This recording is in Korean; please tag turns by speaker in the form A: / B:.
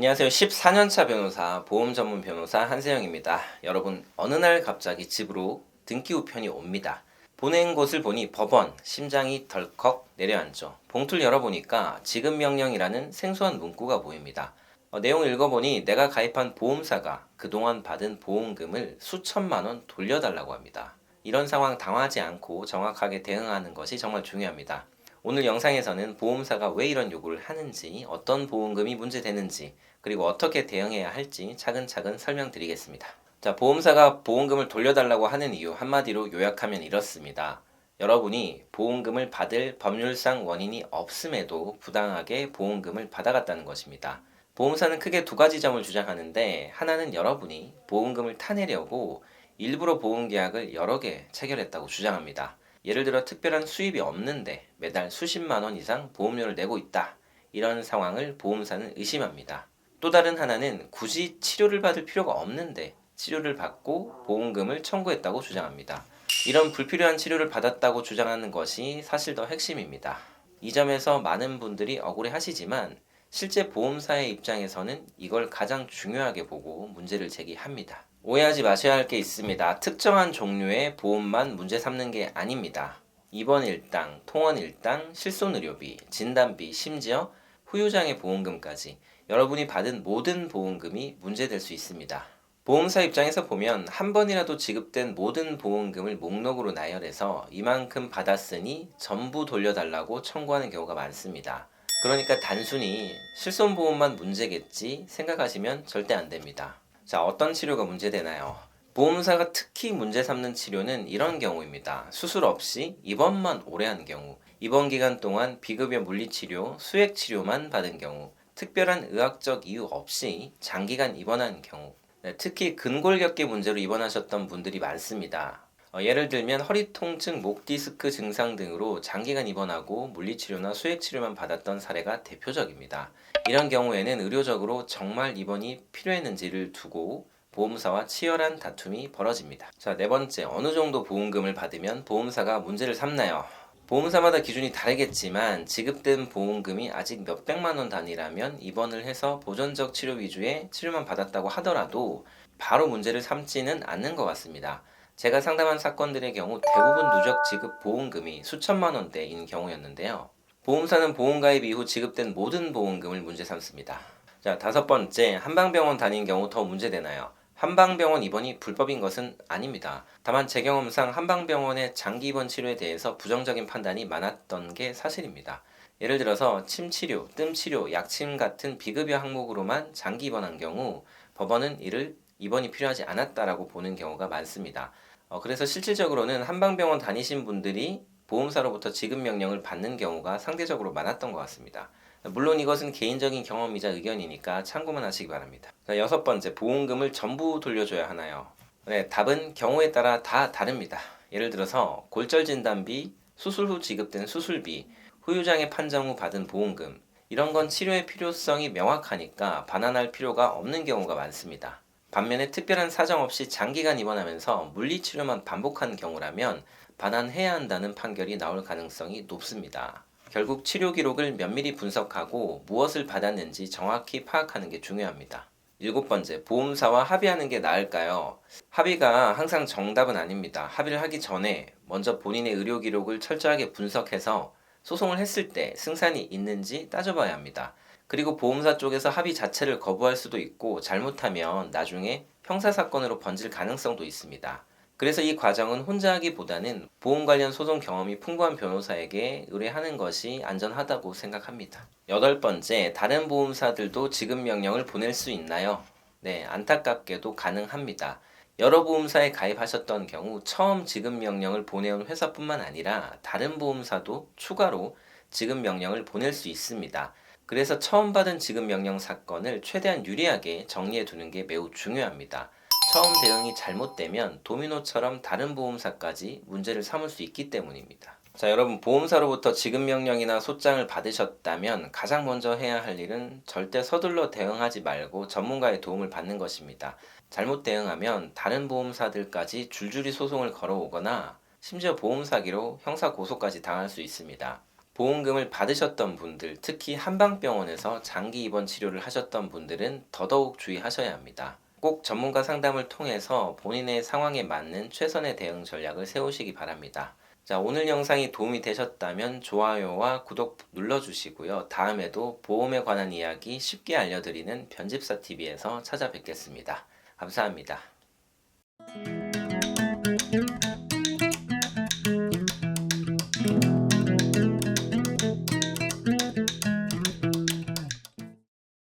A: 안녕하세요. 14년차 변호사, 보험 전문 변호사 한세영입니다. 여러분, 어느 날 갑자기 집으로 등기 우편이 옵니다. 보낸 곳을 보니 법원, 심장이 덜컥 내려앉죠. 봉투를 열어보니까 지급 명령이라는 생소한 문구가 보입니다. 어, 내용을 읽어보니 내가 가입한 보험사가 그동안 받은 보험금을 수천만 원 돌려달라고 합니다. 이런 상황 당하지 않고 정확하게 대응하는 것이 정말 중요합니다. 오늘 영상에서는 보험사가 왜 이런 요구를 하는지, 어떤 보험금이 문제되는지, 그리고 어떻게 대응해야 할지 차근차근 설명드리겠습니다. 자, 보험사가 보험금을 돌려달라고 하는 이유 한마디로 요약하면 이렇습니다. 여러분이 보험금을 받을 법률상 원인이 없음에도 부당하게 보험금을 받아갔다는 것입니다. 보험사는 크게 두 가지 점을 주장하는데 하나는 여러분이 보험금을 타내려고 일부러 보험계약을 여러 개 체결했다고 주장합니다. 예를 들어 특별한 수입이 없는데 매달 수십만 원 이상 보험료를 내고 있다. 이런 상황을 보험사는 의심합니다. 또 다른 하나는 굳이 치료를 받을 필요가 없는데 치료를 받고 보험금을 청구했다고 주장합니다. 이런 불필요한 치료를 받았다고 주장하는 것이 사실 더 핵심입니다. 이 점에서 많은 분들이 억울해 하시지만 실제 보험사의 입장에서는 이걸 가장 중요하게 보고 문제를 제기합니다. 오해하지 마셔야 할 게 있습니다. 특정한 종류의 보험만 문제 삼는 게 아닙니다. 입원 일당, 통원 일당, 실손 의료비, 진단비, 심지어 후유장애 보험금까지 여러분이 받은 모든 보험금이 문제될 수 있습니다. 보험사 입장에서 보면 한 번이라도 지급된 모든 보험금을 목록으로 나열해서 이만큼 받았으니 전부 돌려달라고 청구하는 경우가 많습니다. 그러니까 단순히 실손보험만 문제겠지 생각하시면 절대 안 됩니다. 자, 어떤 치료가 문제되나요? 보험사가 특히 문제 삼는 치료는 이런 경우입니다. 수술 없이 입원만 오래 한 경우, 입원 기간 동안 비급여 물리치료, 수액치료만 받은 경우, 특별한 의학적 이유 없이 장기간 입원한 경우, 네, 특히 근골격계 문제로 입원하셨던 분들이 많습니다. 어, 예를 들면 허리 통증, 목 디스크 증상 등으로 장기간 입원하고 물리치료나 수액치료만 받았던 사례가 대표적입니다. 이런 경우에는 의료적으로 정말 입원이 필요했는지를 두고 보험사와 치열한 다툼이 벌어집니다. 자, 네 번째, 어느 정도 보험금을 받으면 보험사가 문제를 삼나요? 보험사마다 기준이 다르겠지만 지급된 보험금이 아직 몇백만 원 단위라면 입원을 해서 보존적 치료 위주의 치료만 받았다고 하더라도 바로 문제를 삼지는 않는 것 같습니다. 제가 상담한 사건들의 경우 대부분 누적 지급 보험금이 수천만 원대인 경우였는데요. 보험사는 보험가입 이후 지급된 모든 보험금을 문제 삼습니다. 자, 다섯 번째, 한방병원 다닌 경우 더 문제되나요? 한방병원 입원이 불법인 것은 아닙니다. 다만 제 경험상 한방병원의 장기 입원 치료에 대해서 부정적인 판단이 많았던 게 사실입니다. 예를 들어서 침치료, 뜸치료, 약침 같은 비급여 항목으로만 장기 입원한 경우 법원은 이를 입원이 필요하지 않았다라고 보는 경우가 많습니다. 어, 그래서 실질적으로는 한방병원 다니신 분들이 보험사로부터 지급 명령을 받는 경우가 상대적으로 많았던 것 같습니다. 물론 이것은 개인적인 경험이자 의견이니까 참고만 하시기 바랍니다. 자, 여섯 번째, 보험금을 전부 돌려줘야 하나요? 네, 답은 경우에 따라 다 다릅니다. 예를 들어서 골절 진단비, 수술 후 지급된 수술비, 후유장애 판정 후 받은 보험금, 이런 건 치료의 필요성이 명확하니까 반환할 필요가 없는 경우가 많습니다. 반면에 특별한 사정 없이 장기간 입원하면서 물리치료만 반복한 경우라면 반환해야 한다는 판결이 나올 가능성이 높습니다. 결국 치료 기록을 면밀히 분석하고 무엇을 받았는지 정확히 파악하는 게 중요합니다. 일곱 번째, 보험사와 합의하는 게 나을까요? 합의가 항상 정답은 아닙니다. 합의를 하기 전에 먼저 본인의 의료 기록을 철저하게 분석해서 소송을 했을 때 승산이 있는지 따져봐야 합니다. 그리고 보험사 쪽에서 합의 자체를 거부할 수도 있고 잘못하면 나중에 형사사건으로 번질 가능성도 있습니다. 그래서 이 과정은 혼자 하기보다는 보험 관련 소송 경험이 풍부한 변호사에게 의뢰하는 것이 안전하다고 생각합니다. 여덟 번째, 다른 보험사들도 지급 명령을 보낼 수 있나요? 네, 안타깝게도 가능합니다. 여러 보험사에 가입하셨던 경우 처음 지급 명령을 보내온 회사뿐만 아니라 다른 보험사도 추가로 지급 명령을 보낼 수 있습니다. 그래서 처음 받은 지급 명령 사건을 최대한 유리하게 정리해 두는 게 매우 중요합니다. 처음 대응이 잘못되면 도미노처럼 다른 보험사까지 문제를 삼을 수 있기 때문입니다. 자, 여러분 보험사로부터 지급 명령이나 소장을 받으셨다면 가장 먼저 해야 할 일은 절대 서둘러 대응하지 말고 전문가의 도움을 받는 것입니다. 잘못 대응하면 다른 보험사들까지 줄줄이 소송을 걸어오거나 심지어 보험 사기로 형사 고소까지 당할 수 있습니다. 보험금을 받으셨던 분들, 특히 한방병원에서 장기 입원 치료를 하셨던 분들은 더더욱 주의하셔야 합니다. 꼭 전문가 상담을 통해서 본인의 상황에 맞는 최선의 대응 전략을 세우시기 바랍니다. 자, 오늘 영상이 도움이 되셨다면 좋아요와 구독 눌러주시고요. 다음에도 보험에 관한 이야기 쉽게 알려드리는 변집사 TV에서 찾아뵙겠습니다. 감사합니다.